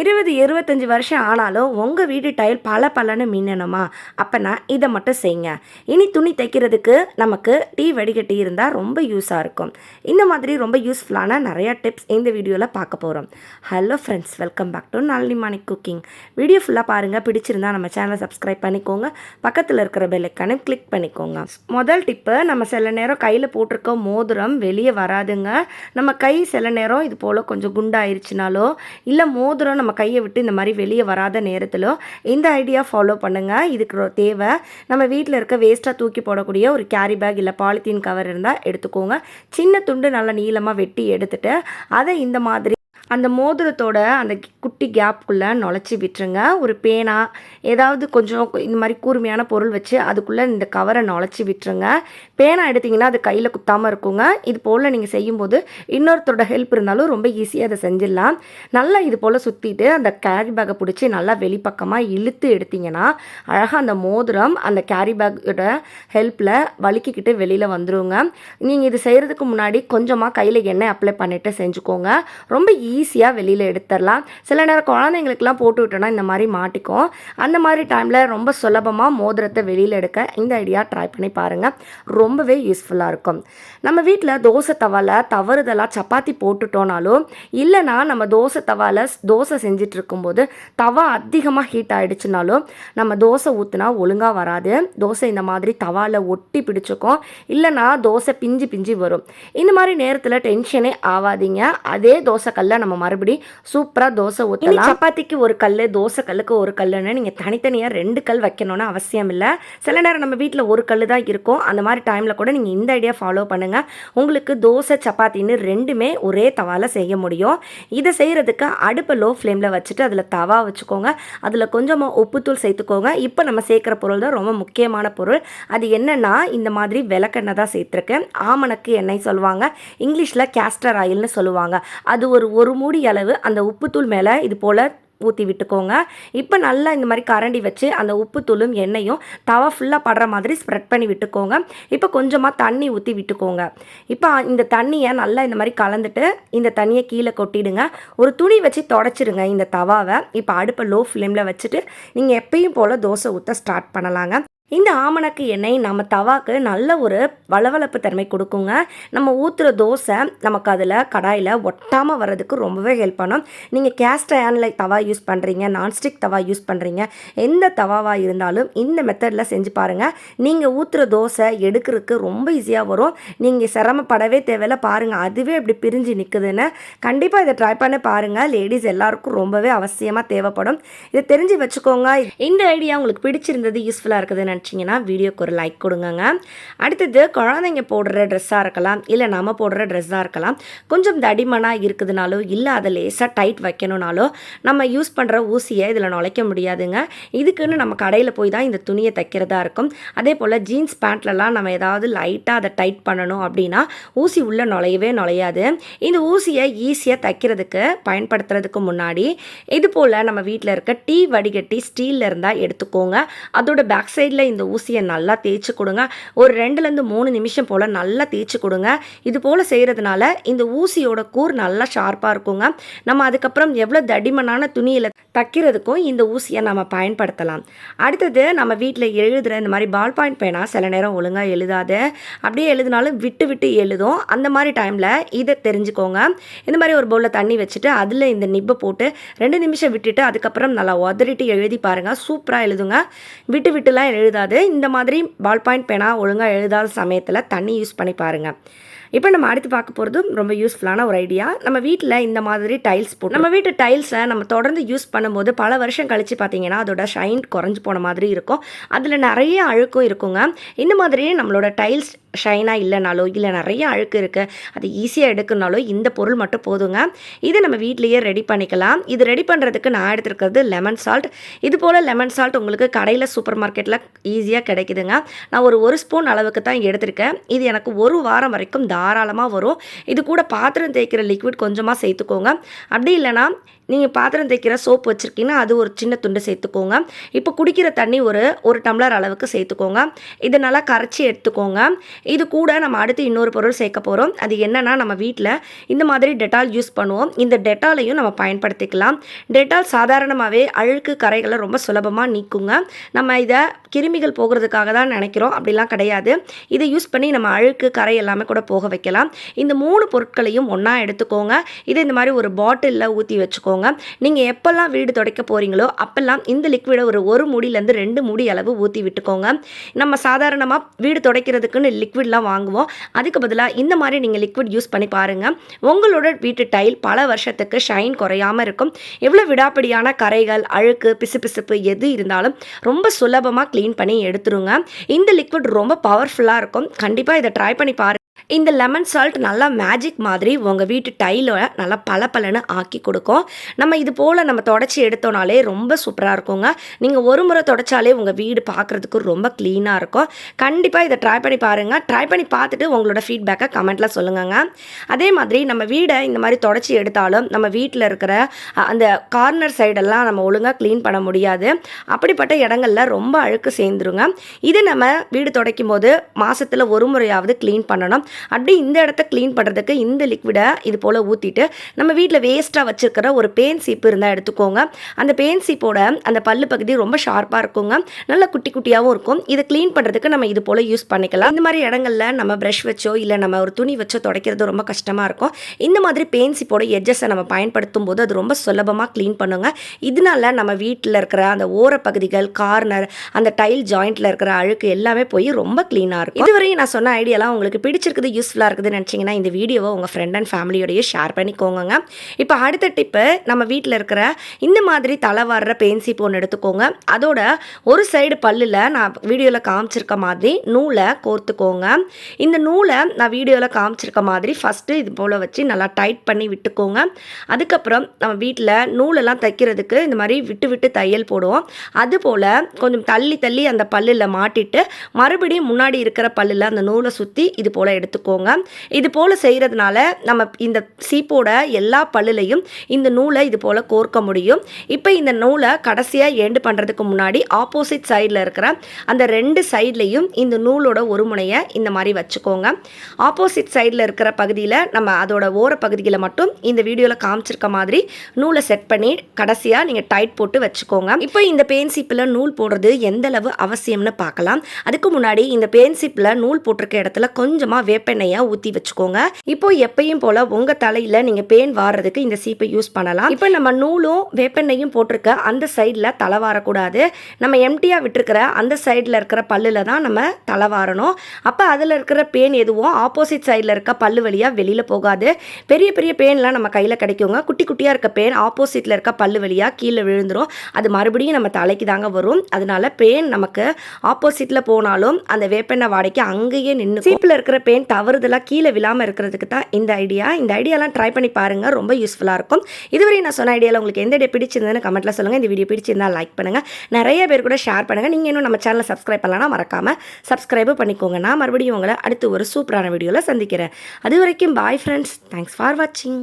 இருபது இருபத்தஞ்சி வருஷம் ஆனாலும் உங்கள் வீடு டைல் பல பலன்னு மின்னணுமா? அப்போனா இதை மட்டும் செய்யுங்க. இனி துணி தைக்கிறதுக்கு நமக்கு டீ வடிகட்டி இருந்தால் ரொம்ப யூஸாக இருக்கும். இந்த மாதிரி ரொம்ப யூஸ்ஃபுல்லான நிறையா டிப்ஸ் இந்த வீடியோவில் பார்க்க போகிறோம் hello friends welcome back to Nalini Manik cooking video ஃபுல்லாக பாருங்கள் பிடிச்சிருந்தா நம்ம சேனலை சப்ஸ்கிரைப் பண்ணிக்கோங்க. பக்கத்தில் இருக்கிற பெல்லைக்கானே கிளிக் பண்ணிக்கோங்க. முதல் டிப்பு நம்ம சில நேரம் கையில் போட்டிருக்க மோதிரம் வெளியே வராதுங்க. நம்ம கை சில நேரம் இது போல் கொஞ்சம் குண்டாயிருச்சுனாலோ இல்லை மோதிரம் நம்ம கையை விட்டு இந்த மாதிரி வெளியே வராத நேரத்திலும் இந்த ஐடியா ஃபாலோ பண்ணுங்கள் இதுக்கு தேவை. நம்ம வீட்டில் இருக்க வேஸ்ட்டாக தூக்கி போடக்கூடிய ஒரு கேரி பேக் இல்லை பாலித்தீன் கவர் இருந்தால் எடுத்துக்கோங்க. சின்ன துண்டு நல்லா நீளமாக வெட்டி எடுத்துகிட்டு அதை இந்த மாதிரி அந்த மோதிரத்தோட அந்த குட்டி கேப்புக்குள்ளே நுழைச்சி விட்டுருங்க. ஒரு பேனா ஏதாவது கொஞ்சம் இந்த மாதிரி கூர்மையான பொருள் வச்சு அதுக்குள்ளே இந்த கவரை நுழைச்சி விட்டுருங்க. பேனா எடுத்தீங்கன்னா அது கையில் குத்தாமல் இருக்குங்க. இது போல் நீங்கள் செய்யும்போது இன்னொருத்தரோட ஹெல்ப் இருந்தாலும் ரொம்ப ஈஸியாக அதை செஞ்சிடலாம். நல்லா இது போல் சுற்றிட்டு அந்த கேரி பேக்கை பிடிச்சி நல்லா வெளிப்பக்கமாக இழுத்து எடுத்தீங்கன்னா அழகாக அந்த மோதிரம் அந்த கேரி பேக்கோட ஹெல்ப்பில் வலிக்கிக்கிட்டு வெளியில் வந்துடுங்க நீங்கள் இது செய்கிறதுக்கு முன்னாடி கொஞ்சமாக கையில் எண்ணெய் அப்ளை பண்ணிவிட்டு செஞ்சுக்கோங்க. ரொம்ப ஈஸியாக வெளியில் எடுத்துடலாம். சில நேரம் குழந்தைங்களுக்குலாம் போட்டு விட்டோன்னா இந்த மாதிரி மாட்டிக்கும். அந்த மாதிரி டைமில் ரொம்ப சுலபமாக மோதிரத்தை வெளியில் எடுக்க இந்த ஐடியா ட்ரை பண்ணி பாருங்கள் ரொம்பவே யூஸ்ஃபுல்லாக இருக்கும். நம்ம வீட்டில் தோசை தவால தவறுதலாக சப்பாத்தி போட்டுட்டோனாலும் இல்லைனா நம்ம தோசை தவால தோசை செஞ்சுட்டு இருக்கும்போது தவா அதிகமாக ஹீட் ஆயிடுச்சுனாலும் நம்ம தோசை ஊற்றுனா ஒழுங்காக வராது. தோசை இந்த மாதிரி தவால ஒட்டி பிடிச்சிக்கும். இல்லைனா தோசை பிஞ்சு பிஞ்சு வரும். இந்த மாதிரி நேரத்தில் டென்ஷனே ஆகாதீங்க அதே தோசை கல்லை நம்ம மறுபடி சூப்பராக தோசை ஊற்றலாம் சப்பாத்திக்கு ஒரு கல் தோசை கல்லுக்கு ஒரு கல்லுன்னு நீங்கள் தனித்தனியாக ரெண்டு கல் வைக்கணும்னு அவசியம் இல்லை சில நேரம் நம்ம வீட்டில் ஒரு கல் தான் இருக்கும். அந்த மாதிரி டைமில் கூட நீங்கள் இந்த ஐடியா ஃபாலோ பண்ணுங்கள் உங்களுக்கு தோசை சப்பாத்தின்னு ரெண்டுமே ஒரே தவாவில் செய்ய முடியும். இதை செய்கிறதுக்கு அடுப்பை லோ ஃப்ளேமில் வச்சுட்டு அதில் தவா வச்சுக்கோங்க. அதில் கொஞ்சமாக உப்புத்தூள் சேர்த்துக்கோங்க. இப்போ நம்ம சேர்க்குற பொருள் தான் ரொம்ப முக்கியமான பொருள். அது என்னன்னா இந்த மாதிரி விளக்கெண்ணெய் தான் சேர்த்துருக்கேன். ஆமணக்கு எண்ணெய் சொல்லுவாங்க. இங்கிலீஷில் கேஸ்டர் ஆயில்னு சொல்லுவாங்க. அது ஒரு ஒரு மூடி அளவு அந்த உப்புத்தூள் மேலே இது போல் ஊற்றி விட்டுக்கோங்க. இப்போ நல்லா இந்த மாதிரி கரண்டி வச்சு அந்த உப்பு தூளும் எண்ணெயும் தவா ஃபுல்லாக படுற மாதிரி ஸ்ப்ரெட் பண்ணி விட்டுக்கோங்க. இப்போ கொஞ்சமாக தண்ணி ஊற்றி விட்டுக்கோங்க. இப்போ இந்த தண்ணியை நல்லா இந்த மாதிரி கலந்துட்டு இந்த தண்ணியை கீழே கொட்டிடுங்க. ஒரு துணி வச்சு தொடச்சிடுங்க இந்த தவாவை. இப்போ அடுப்பை லோ ஃப்ளேமில் வச்சுட்டு நீங்கள் எப்பயும் போல் தோசை ஊற்ற ஸ்டார்ட் பண்ணலாங்க. இந்த ஆமணக்கு எண்ணெய் நம்ம தவாக்கு நல்ல ஒரு வளவளப்பு தன்மை கொடுக்குங்க. நம்ம ஊற்றுற தோசை நமக்கு அதில் கடாயில் ஒட்டாமல் வர்றதுக்கு ரொம்பவே ஹெல்ப் பண்ணும். நீங்கள் கேஸ்ட் அயனில் தவா யூஸ் பண்ணுறீங்க நான்ஸ்டிக் தவா யூஸ் பண்ணுறீங்க எந்த தவாவாக இருந்தாலும் இந்த மெத்தடில் செஞ்சு பாருங்கள் நீங்கள் ஊற்றுற தோசை எடுக்கிறதுக்கு ரொம்ப ஈஸியாக வரும். நீங்கள் சிரமப்படவே தேவையில்ல பாருங்கள் அதுவே இப்படி பிரிஞ்சு நிற்குதுன்னு கண்டிப்பாக இதை ட்ரை பண்ணி பாருங்கள் லேடிஸ் எல்லாருக்கும் ரொம்பவே அவசியமாக தேவைப்படும். இதை தெரிஞ்சு வச்சுக்கோங்க. இந்த ஐடியா உங்களுக்கு பிடிச்சிருந்தது யூஸ்ஃபுல்லாக இருக்குதுன்னு நினச்சிங்கன்னா வீடியோக்கு ஒரு லைக் கொடுங்கங்க. அடுத்தது குழந்தைங்க போடுற ட்ரெஸ்ஸாக இருக்கலாம் இல்லை நம்ம போடுற ட்ரெஸ்ஸாக இருக்கலாம். கொஞ்சம் தடிமனாக இருக்குதுனாலோ இல்லை அதை லேசாக டைட் வைக்கணுனாலோ நம்ம யூஸ் பண்ணுற ஊசியை இதில் நுழைக்க முடியாதுங்க. இதுக்குன்னு நம்ம கடையில் போய் தான் இந்த துணியை தைக்கிறதா இருக்கும். அதே போல் ஜீன்ஸ் பேண்ட்லலாம் நம்ம ஏதாவது லைட்டாக அதை டைட் பண்ணணும் அப்படின்னா ஊசி உள்ளே நுழையவே நுழையாது. இந்த ஊசியை ஈஸியாக தைக்கிறதுக்கு பயன்படுத்துறதுக்கு முன்னாடி இது போல் நம்ம வீட்டில் இருக்க டீ வடிகட்டி ஸ்டீலில் இருந்தால் எடுத்துக்கோங்க. அதோட பேக் சைடில் இந்த ஊசியை நல்லா தேய்ச்சி கொடுங்க. ஒரு ரெண்டுலேருந்து மூணு நிமிஷம் போல் நல்லா தேய்ச்சி கொடுங்க. இது போல் செய்கிறதுனால இந்த ஊசியோட கூர் நல்லா ஷார்ப்பாக இருக்குங்க. நம்ம அதுக்கப்புறம் எவ்வளோ தடிமனான துணியில் தைக்கிறதுக்கும் இந்த ஊசியை நம்ம பயன்படுத்தலாம். அடுத்தது நம்ம வீட்டில் எழுதுகிற இந்த மாதிரி பால் பாயிண்ட் பேனா சில நேரம் ஒழுங்காக எழுதாது அப்படியே எழுதினாலும் விட்டு விட்டு எழுதும். அந்த மாதிரி டைமில் இதை தெரிஞ்சுக்கோங்க. இந்த மாதிரி ஒரு பவுலில் தண்ணி வச்சுட்டு அதில் இந்த நிப்பை போட்டு ரெண்டு நிமிஷம் விட்டுட்டு அதுக்கப்புறம் நல்லா உதறிட்டு எழுதி பாருங்கள் சூப்பராக எழுதுங்க. விட்டு விட்டுலாம் எழுதாது. இந்த மாதிரி பால் பாயிண்ட் பேனா ஒழுங்காக எழுதாத சமயத்தில் தண்ணி யூஸ் பண்ணி பாருங்கள் இப்போ நம்ம அடுத்து பார்க்க போகிறது ரொம்ப யூஸ்ஃபுல்லான ஒரு ஐடியா நம்ம வீட்டில் இந்த மாதிரி டைல்ஸ் போட்டு நம்ம வீட்டு டைல்ஸை நம்ம தொடர்ந்து யூஸ் பண்ணும்போது பல வருஷம் கழித்து பார்த்தீங்கன்னா அதோட ஷைன் குறைஞ்சு போன மாதிரி இருக்கும். அதில் நிறைய அழுக்கும் இருக்குங்க. இந்த மாதிரியே நம்மளோட டைல்ஸ் ஷைனாக இல்லைனாலோ இல்லை நிறைய அழுக்கு இருக்குது அது ஈஸியாக எடுக்கணுனாலோ இந்த பொருள் மட்டும் போதுங்க. இது நம்ம வீட்லேயே ரெடி பண்ணிக்கலாம். இது ரெடி பண்ணுறதுக்கு நான் எடுத்துருக்கிறது லெமன் சால்ட் இது போல் லெமன் சால்ட் உங்களுக்கு கடையில் சூப்பர் மார்க்கெட்டில் ஈஸியாக கிடைக்குதுங்க. நான் ஒரு ஒரு ஸ்பூன் அளவுக்கு தான் எடுத்திருக்கேன். இது எனக்கு ஒரு வாரம் வரைக்கும் தாராளமாக வரும். இது கூட பாத்திரம் தேய்க்கிற லிக்விட் கொஞ்சமாக சேர்த்துக்கோங்க. அப்படி இல்லைன்னா நீங்கள் பாத்திரம் தேய்க்கிற சோப் வச்சுருக்கீங்கன்னா அது ஒரு சின்ன துண்டு சேர்த்துக்கோங்க. இப்போ குடிக்கிற தண்ணி ஒரு ஒரு டம்ளர் அளவுக்கு சேர்த்துக்கோங்க. இதை நல்லா கரைச்சி எடுத்துக்கோங்க. இது கூட நம்ம அடுத்து இன்னொரு பொருள் சேர்க்க போகிறோம் அது என்னென்னா நம்ம வீட்டில் இந்த மாதிரி டெட்டால் யூஸ் பண்ணுவோம். இந்த டெட்டாலையும் நம்ம பயன்படுத்திக்கலாம். டெட்டால் சாதாரணமாகவே அழுக்கு கரைகளை ரொம்ப சுலபமாக நீக்குங்க. நம்ம இதை கிருமிகள் போகிறதுக்காக தான் நினைக்கிறோம். அப்படிலாம் கிடையாது. இதை யூஸ் பண்ணி நம்ம அழுக்கு கரை எல்லாமே கூட போக வைக்கலாம். இந்த மூணு பொருட்களையும் ஒன்றா எடுத்துக்கோங்க. இதை இந்த மாதிரி ஒரு பாட்டிலில் ஊற்றி வச்சுக்கோங்க. நீங்கள் எப்போல்லாம் வீடு துடைக்க போகிறீங்களோ அப்போல்லாம் இந்த லிக்விடை ஒரு ஒரு முடியிலேருந்து ரெண்டு முடி அளவு ஊற்றி விட்டுக்கோங்க. நம்ம சாதாரணமாக வீடு துடைக்கிறதுக்குன்னு லிக் லிக்விட்லாம் வாங்குவோம். அதுக்கு பதிலாக இந்த மாதிரி நீங்கள் லிக்விட் யூஸ் பண்ணி பாருங்கள் உங்களோட வீட்டு டைல் பல வருஷத்துக்கு ஷைன் குறையாமல் இருக்கும். எவ்வளோ விடாப்பிடியான கரைகள் அழுக்கு பிசுபிசுப்பு எது இருந்தாலும் ரொம்ப சுலபமாக க்ளீன் பண்ணி எடுத்துருங்க. இந்த லிக்விட் ரொம்ப பவர்ஃபுல்லாக இருக்கும். கண்டிப்பாக இதை ட்ரை பண்ணி பாருங்கள் இந்த லெமன் சால்ட் நல்லா மேஜிக் மாதிரி உங்கள் வீட்டு டைலை நல்லா பளபளன்னு ஆக்கி கொடுக்கும். நம்ம இது போல் நம்ம தொடச்சி எடுத்தோனாலே ரொம்ப சூப்பராக இருக்குங்க. நீங்கள் ஒரு முறை தொடச்சாலே உங்கள் வீடு பார்க்குறதுக்கு ரொம்ப க்ளீனாக இருக்கும். கண்டிப்பாக இதை ட்ரை பண்ணி பாருங்கள் ட்ரை பண்ணி பார்த்துட்டு உங்களோட ஃபீட்பேக்கை கமெண்ட்டில் சொல்லுங்கங்க. அதே மாதிரி நம்ம வீடை இந்த மாதிரி தொடச்சி எடுத்தாலும் நம்ம வீட்டில் இருக்கிற அந்த கார்னர் சைடெல்லாம் நம்ம ஒழுங்காக க்ளீன் பண்ண முடியாது. அப்படிப்பட்ட இடங்கள்ல ரொம்ப அழுக்கு சேர்ந்துருங்க. இது நம்ம வீடு துடைக்கும் போது மாதத்தில் ஒரு முறையாவது க்ளீன் பண்ணணும். அப்படி இந்த இடத்த க்ளீன் பண்ணுறதுக்கு இந்த லிக்விடை இது போல் ஊற்றிட்டு நம்ம வீட்டில் வேஸ்ட்டாக வச்சுருக்கிற ஒரு பேன் சீப்பு இருந்தால் எடுத்துக்கோங்க. அந்த பேன் சீப்போட அந்த பல்லு பகுதி ரொம்ப ஷார்ப்பாக இருக்குங்க. நல்ல குட்டி குட்டியாகவும் இருக்கும். இதை க்ளீன் பண்ணுறதுக்கு நம்ம இது போல் யூஸ் பண்ணிக்கலாம். இந்த மாதிரி இடங்கள்ல நம்ம ப்ரஷ் வச்சோ இல்லை நம்ம ஒரு துணி வச்சோ துடைக்கிறது ரொம்ப கஷ்டமாக இருக்கும். இந்த மாதிரி பேன் சீப்போட எட்ஜஸை நம்ம பயன்படுத்தும் போது அது ரொம்ப சுலபமாக க்ளீன் பண்ணுங்க. இதனால நம்ம வீட்டில் இருக்கிற அந்த ஓரப்பகுதிகள் கார்னர் அந்த டைல் ஜாயிண்ட்டில் இருக்கிற அழுக்கு எல்லாமே போய் ரொம்ப க்ளீனாக இருக்கும். இதுவரையும் நான் சொன்ன ஐடியாலாம் உங்களுக்கு இருக்குது யூஸ்ஃபுல்லாக இருக்குதுன்னு நினச்சிங்கன்னா இந்த வீடியோவை உங்கள் ஃப்ரெண்ட் அண்ட் ஃபேமிலியோடய ஷேர் பண்ணிக்கோங்க இப்போ அடுத்த டிப்பு நம்ம வீட்டில் இருக்கிற இந்த மாதிரி தலை வர்ற பென்சிப் ஒன்று எடுத்துக்கோங்க. அதோட ஒரு சைடு பல்லில் நான் வீடியோவில் காமிச்சிருக்க மாதிரி நூலை கோர்த்துக்கோங்க. இந்த நூலை நான் வீடியோவில் காமிச்சிருக்க மாதிரி ஃபஸ்ட்டு இது போல் வச்சு நல்லா டைட் பண்ணி விட்டுக்கோங்க. அதுக்கப்புறம் நம்ம வீட்டில் நூலெல்லாம் தைக்கிறதுக்கு இந்த மாதிரி விட்டு விட்டு தையல் போடுவோம். அதுபோல் கொஞ்சம் தள்ளி தள்ளி அந்த பல்லில் மாட்டிட்டு மறுபடியும் முன்னாடி இருக்கிற பல்லில் அந்த நூலை சுற்றி இது போல் எடுத்துக்கோங்க. இது போல் செய்கிறதுனால நம்ம இந்த சீப்போட எல்லா பல்லுலையும் இந்த நூலை இது போல் கோர்க்க முடியும். இப்போ இந்த நூலை கடைசியாக எண்டு பண்ணுறதுக்கு முன்னாடி ஆப்போசிட் சைடில் இருக்கிற அந்த ரெண்டு சைட்லேயும் இந்த நூலோட ஒரு முனையை இந்த மாதிரி வச்சுக்கோங்க. ஆப்போசிட் சைடில் இருக்கிற பகுதியில் நம்ம அதோட ஓர பகுதியில் மட்டும் இந்த வீடியோவில் காமிச்சிருக்க மாதிரி நூலை செட் பண்ணி கடைசியாக நீங்கள் டைட் போட்டு வச்சுக்கோங்க. இப்போ இந்த பேன்சிப்பில் நூல் போடுறது எந்தளவு அவசியம்னு பார்க்கலாம். அதுக்கு முன்னாடி இந்த பேன்சிப்பில் நூல் போட்டிருக்க இடத்துல கொஞ்சமாக வேப்பெண்ணெயா ஊற்றி வச்சுக்கோங்க. இப்போ எப்பயும் போல் உங்கள் தலையில் நீங்கள் பேன் வாடுறதுக்கு இந்த சீப்பை யூஸ் பண்ணலாம். இப்போ நம்ம நூலும் வேப்பெண்ணையும் போட்டிருக்க அந்த சைடில் தலை வாரக்கூடாது. நம்ம எம்டியாக விட்டுருக்கிற அந்த சைடில் இருக்கிற பல்லில் தான் நம்ம தலை வாரணும். அப்போ அதில் இருக்கிற பேன் எதுவும் ஆப்போசிட் சைடில் இருக்க பல்லு வழியாக வெளியில் போகாது. பெரிய பெரிய பேன்லாம் நம்ம கையில் கிடைக்குங்க. குட்டி குட்டியாக இருக்க பேன் ஆப்போசிட்டில் இருக்க பல்லு வழியாக கீழே விழுந்துரும். அது மறுபடியும் நம்ம தலைக்கு தாங்க வரும். அதனால பேன் நமக்கு ஆப்போசிட்டில் போனாலும் அந்த வேப்பெண்ணெய் வாடகைக்கு அங்கேயே நின்று சீப்பில் இருக்கிற பேன் தவறுதலாக கீழே விழாமல் இருக்கிறதுக்கு தான் இந்த ஐடியா இந்த ஐடியாலாம் ட்ரை பண்ணி பாருங்கள் ரொம்ப யூஸ்ஃபுல்லாக இருக்கும். இதுவரை நான் சொன்ன ஐடியாவில் உங்களுக்கு எந்த ஐடியா பிடிச்சிருந்ததுன்னு கமெண்ட்டில் சொல்லுங்கள் இந்த வீடியோ பிடிச்சிருந்தா லைக் பண்ணுங்கள் நிறைய பேர் கூட ஷேர் பண்ணுங்கள் நீங்கள் இன்னும் நம்ம சேனலை சப்ஸ்கிரைப் பண்ணலாம் மறக்காமல் சப்ஸ்கிரைபும் பண்ணிக்கோங்க. நான் மறுபடியும் உங்களை அடுத்து ஒரு சூப்பரான வீடியோவில் சந்திக்கிறேன். அது வரைக்கும் பாய் ஃப்ரெண்ட்ஸ் தேங்க்ஸ் ஃபார் வாட்சிங்